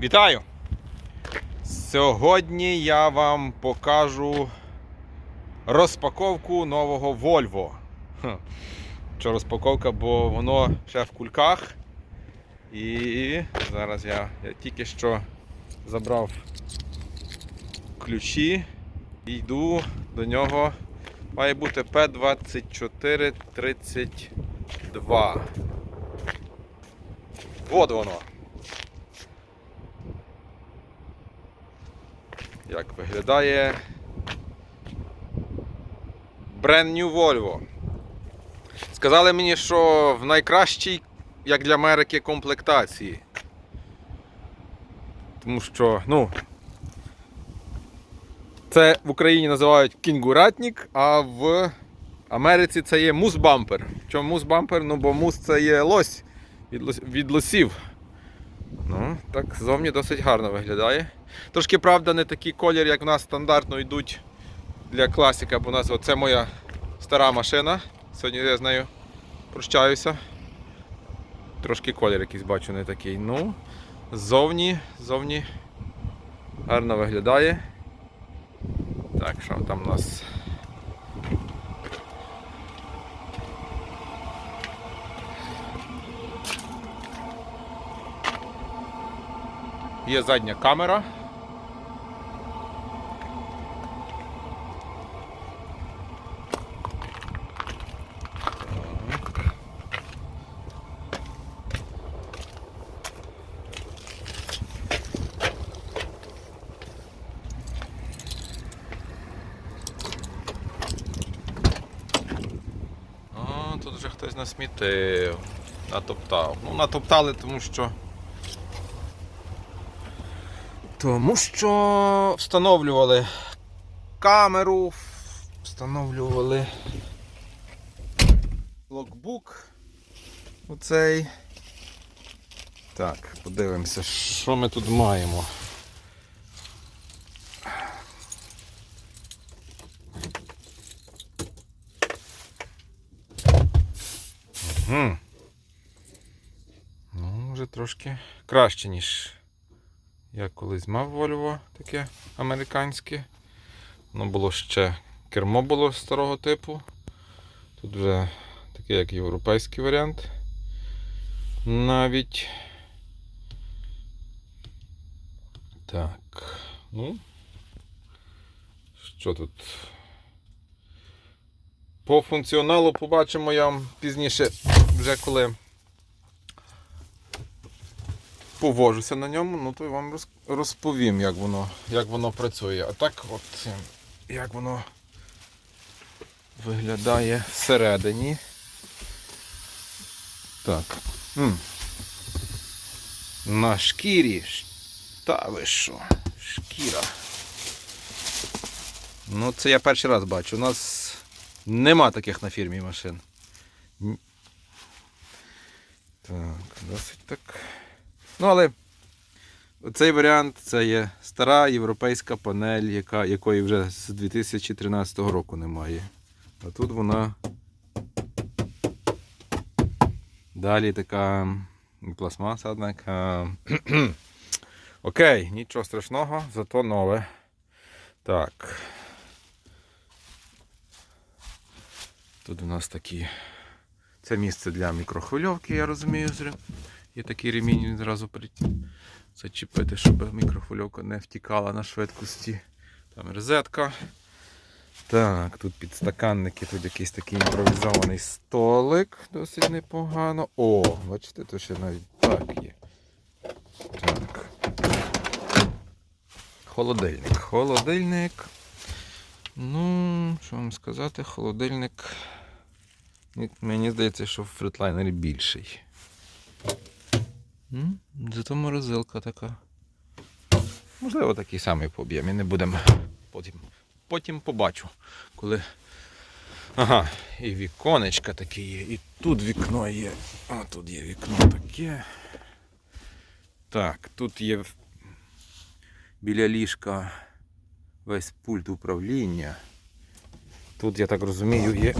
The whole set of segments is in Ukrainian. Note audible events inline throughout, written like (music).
Вітаю! Сьогодні я вам покажу розпаковку нового Volvo. Що розпаковка, бо воно ще в кульках. І зараз я, я тільки що забрав ключі і йду до нього. Має бути P2432. От воно. Як виглядає Brand New Volvo. Сказали мені, що в найкращій, як для Америки, комплектації. Тому що, ну, це в Україні називають кінгуратник, а в Америці це є мус-бампер. Чому мус-бампер? Ну, бо мус це є лось від, лос- від лосів. Ну, так зовні досить гарно виглядає. Трошки, правда, не такий колір, як в нас стандартно йдуть для класіка, бо у нас це моя стара машина. Сьогодні я з нею прощаюся. Трошки колір якийсь бачу не такий. Ну, ззовні, ззовні гарно виглядає. Так, що там у нас? Є задня камера. Тут вже хтось насмітив, натоптав. Ну, натоптали, тому що тому що встановлювали камеру, встановлювали локбук. Оцей. Так, подивимося, що ми тут маємо. Угу. Ну, вже трошки краще, ніж я колись мав Volvo таке американське. Воно було ще кермо було старого типу. Тут вже такий як європейський варіант. Навіть. Так. Ну. Що тут? По функціоналу побачимо я вам пізніше, вже коли повожуся на ньому, ну то я вам розповім, як воно, як воно працює. А так, от е, як воно виглядає всередині. Так. М. На шкірі. Та ви що? Шкіра. Ну, це я перший раз бачу. У нас нема таких на фірмі машин. Так, досить так. Ну, але цей варіант це є стара європейська панель, яка, якої вже з 2013 року немає. А тут вона далі така пластмаса, однак. (clears throat) Окей, нічого страшного, зато нове. Так. Тут у нас такі. Це місце для мікрохвильовки, я розумію. Є такий ремінь, при... зачепити, щоб мікрохвильовка не втікала на швидкості. Там розетка. Так, тут підстаканники, тут якийсь такий імпровізований столик, досить непогано. О, бачите, то ще навіть так є. Так. Холодильник. Холодильник. Ну, що вам сказати, холодильник. Мені здається, що в фритлайнері більший. Зато морозилка така. Можливо, такий самий по об'ємі. Не будемо потім. Потім побачу, коли. Ага, і віконечка такі є, і тут вікно є. А тут є вікно таке. Так, тут є біля ліжка весь пульт управління. Тут, я так розумію, є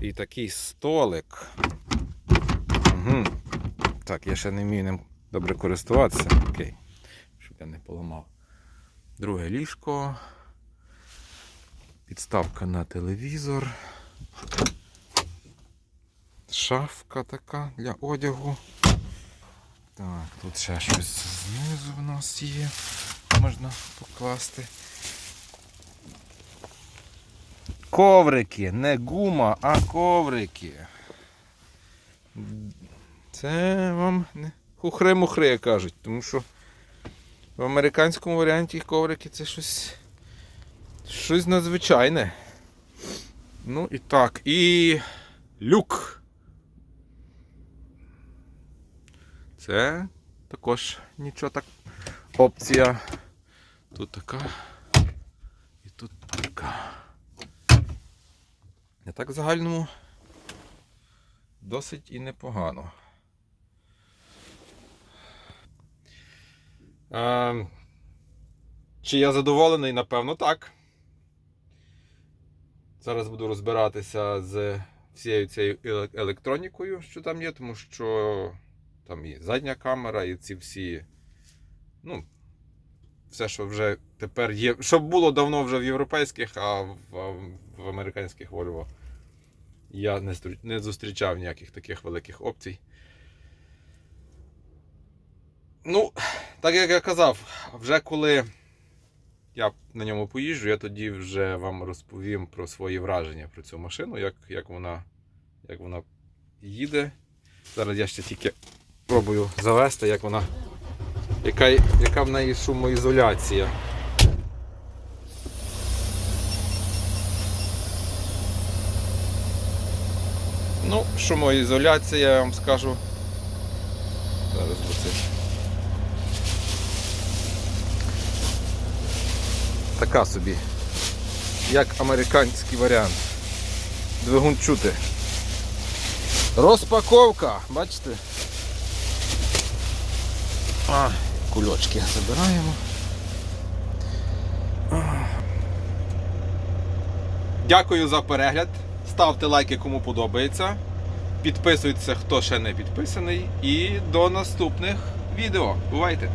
і такий столик. Так, я ще не вмію ним добре користуватися. Окей. щоб я не поламав. Друге ліжко. Підставка на телевізор. Шафка така для одягу. Так, тут ще щось знизу в нас є. Можна покласти. Коврики, не гума, а коврики. Це вам не хухри-мухри, кажуть, тому що в американському варіанті коврики це щось. Щось надзвичайне. Ну і так. І люк. Це також нічого так. Опція. Тут така. І тут така. Не так в загальному досить і непогано. Е, чи я задоволений? Напевно, так. Зараз буду розбиратися з всією цією електронікою, що там є, тому що там і задня камера, і ці всі. Ну, все, що вже тепер є. Що було давно вже в європейських, а в, в американських Volvo я не, не зустрічав ніяких таких великих опцій. Ну, так як я казав, вже коли я на ньому поїжджу, я тоді вже вам розповім про свої враження про цю машину, як, як, вона, як вона їде. Зараз я ще тільки пробую завести, як вона. Яка, яка в неї шумоізоляція. Ну, шумоізоляція, я вам скажу. Зараз оце. Така собі. Як американський варіант. Двигун чути. Розпаковка, бачите? А, кульочки забираємо. Дякую за перегляд. Ставте лайки, кому подобається. Підписуйтеся, хто ще не підписаний. І до наступних відео. Бувайте!